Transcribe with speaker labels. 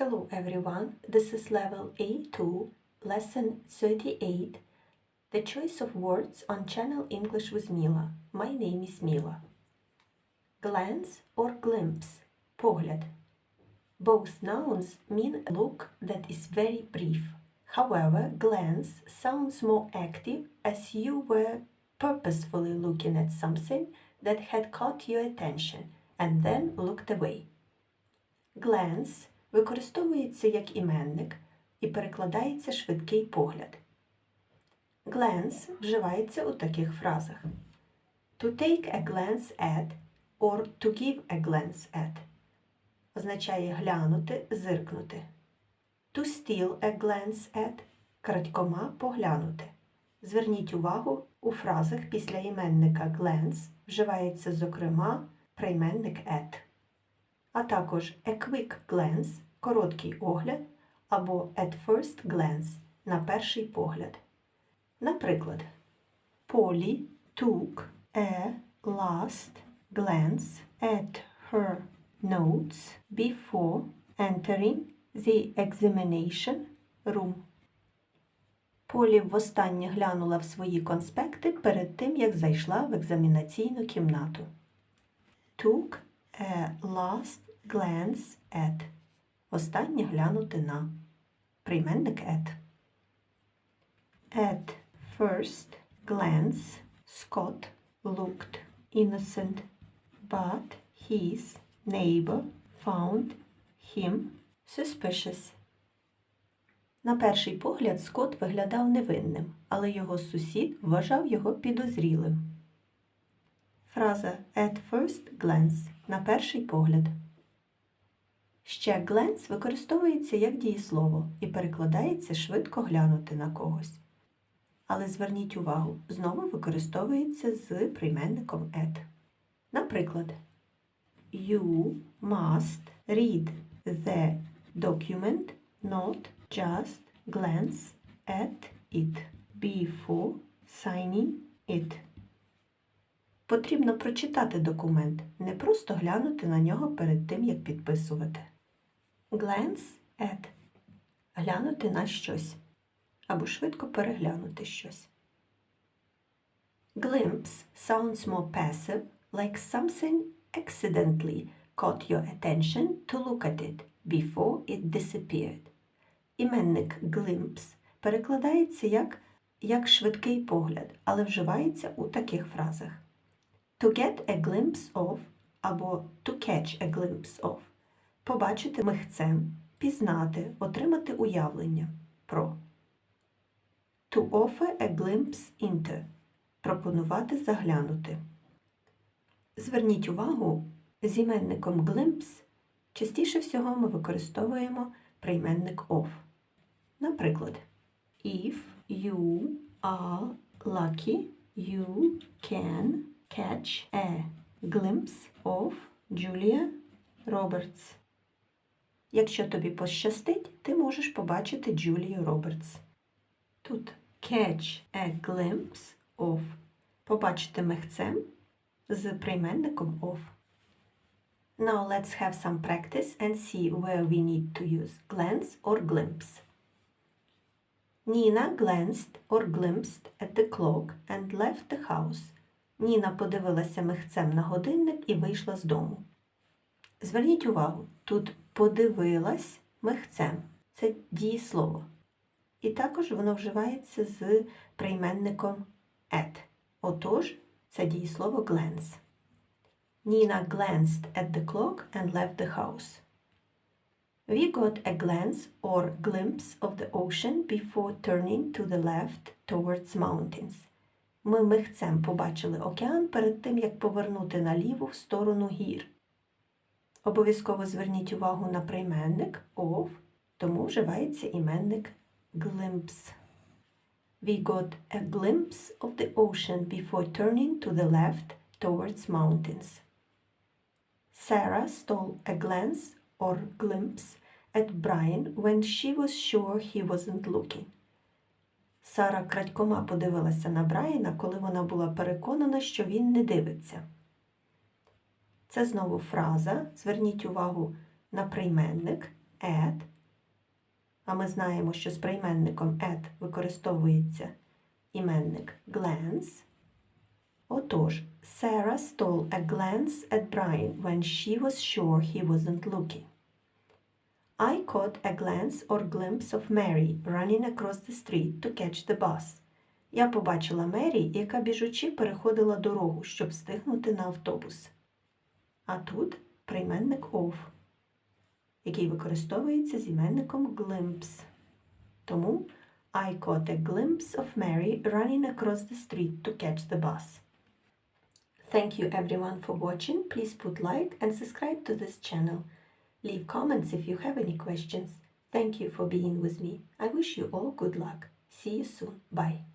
Speaker 1: Hello everyone, this is level A2, lesson 38, the choice of words on channel English with Mila. My name is Mila. Glance or glimpse, погляд. Both nouns mean a look that is very brief. However, glance sounds more active as you were purposefully looking at something that had caught your attention and then looked away. Glance використовується як іменник і перекладається швидкий погляд. Glance вживається у таких фразах: To take a glance at or to give a glance at означає глянути, зиркнути. To steal a glance at крадькома поглянути. Зверніть увагу, у фразах після іменника glance вживається, зокрема, прийменник at а також a quick glance – короткий огляд або at first glance – на перший погляд. Наприклад, Polly took a last glance at her notes before entering the examination room. Полі востаннє глянула в свої конспекти перед тим, як зайшла в екзамінаційну кімнату. Took a last glance at. Останнє глянути на. Прийменник at. At first glance, Scott looked innocent, but his neighbor found him suspicious. На перший погляд Скотт виглядав невинним, але його сусід вважав його підозрілим. Фраза at first glance на перший погляд. Ще glance використовується як дієслово і перекладається швидко глянути на когось. Але зверніть увагу, знову використовується з прийменником at. Наприклад, You must read the document, not just glance at it before signing it. Потрібно прочитати документ, не просто глянути на нього перед тим, як підписувати. Glance at глянути на щось або швидко переглянути щось. Glimpse sounds more passive, like something accidentally caught your attention to look at it before it disappeared. Іменник glimpse перекладається як, як швидкий погляд, але вживається у таких фразах. To get a glimpse of або to catch a glimpse of побачити михцем, пізнати, отримати уявлення про. To offer a glimpse into пропонувати заглянути. Зверніть увагу, з іменником glimpse частіше всього ми використовуємо прийменник of. Наприклад, If you are lucky, you can catch a glimpse of Julia Roberts. Якщо тобі пощастить, ти можеш побачити Джулію Робертс. Тут catch a glimpse of. Побачити мехцем з прийменником of. Now let's have some practice and see where we need to use glance or glimpse. Nina glanced or glimpsed at the clock and left the house. Ніна подивилася михцем на годинник і вийшла з дому. Зверніть увагу, тут подивилась михцем. Це дієслово. І також воно вживається з прийменником at. Отож, це дієслово glance. Ніна glanced at the clock and left the house. We got a glance or glimpse of the ocean before turning to the left towards mountains. Ми михцем побачили океан перед тим, як повернути наліво в сторону гір. Обов'язково зверніть увагу на прийменник of, тому вживається іменник glimpse. We got a glimpse of the ocean before turning to the left towards mountains. Sarah stole a glance or glimpse at Brian when she was sure he wasn't looking. Сара крадькома подивилася на Брайана, коли вона була переконана, що він не дивиться. Це знову фраза. Зверніть увагу на прийменник at А ми знаємо, що з прийменником at використовується іменник glance. Отож, Sarah stole a glance at Brian when she was sure he wasn't looking. I caught a glance or glimpse of Mary running across the street to catch the bus. Я побачила Мері, яка біжучи переходила дорогу, щоб встигнути на автобус. А тут прийменник of, який використовується з іменником glimpse. Тому I caught a glimpse of Mary running across the street to catch the bus. Thank you everyone for watching. Please put like and subscribe to this channel. Leave comments if you have any questions. Thank you for being with me. I wish you all good luck. See you soon. Bye.